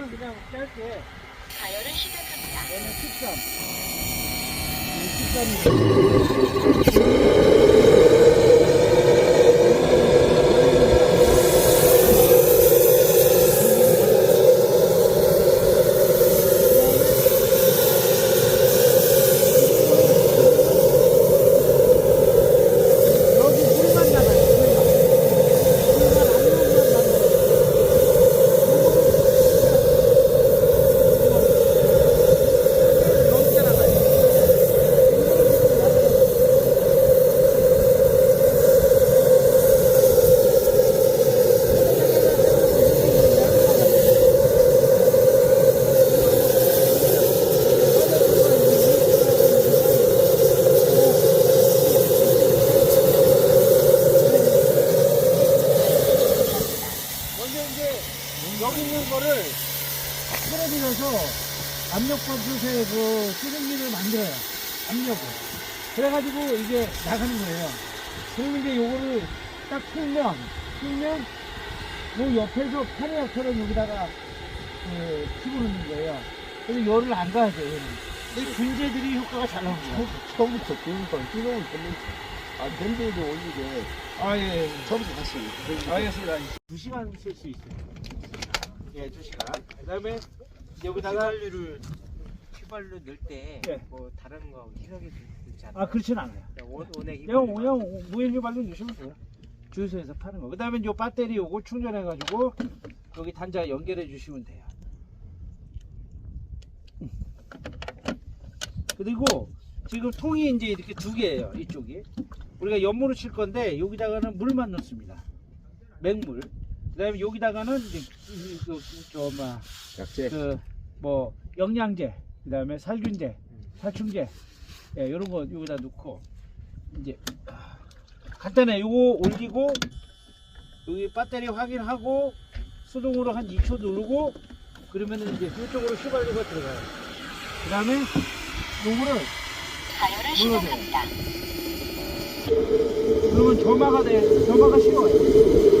13은 그냥 짧게. 가열을 시작합니다. 얘는 13 13이 여기 물만 나가요. 물만. 물만 안 넣으면 나가요. 여기가 나가요. 먼저 이제 여기 있는 거를 끌어들여서 압력밥솥에 그 수증기를 만들어요. 압력을. 그래가지고 이게 나가는 거예요. 그러면 이제 요거를 딱 풀면, 풀면 요 옆에서 카레약처럼 여기다가 그 집어넣는 거예요. 그래서 열을 안 가야죠, 얘는. 이 분재들이 효과가 잘 나옵니다. 처음부터 그러니까 뜨거운 아 냄비에도 올리게 아, 예, 예. 처음부터 다시 알겠습니다. 두 시간 쓸 수 있어요. 예, 두 시간. 그 다음에 여기다가 휘발유를 휘발유 넣을 때 예. 뭐 다른 거 희석이 되지 않아요? 아 그렇진 않아요. 그냥 원- 원액 그냥 휘발유만? 그냥 무인 휘발유 넣으시면 돼요. 주유소에서 파는 거. 그다음에 요 배터리 요거 충전해 가지고 여기 단자 연결해 주시면 돼요. 그리고 지금 통이 이제 이렇게 두 개예요. 이쪽이. 우리가 연물을 칠 건데 여기다가는 물만 넣습니다. 맹물. 그다음에 여기다가는 이제 그저뭐 약재 그뭐 영양제, 그다음에 살균제, 살충제, 예, 이런 거 여기다 넣고 이제 아, 간단해. 요거 올리고 여기 배터리 확인하고 수동으로 한 2초 누르고 그러면은 이제 이쪽으로 휘발유가 들어가요. 그 다음에 요거를 가열을 눌러줘요. 시작합니다. 그러면 점화가 돼. 점화가 쉬워요.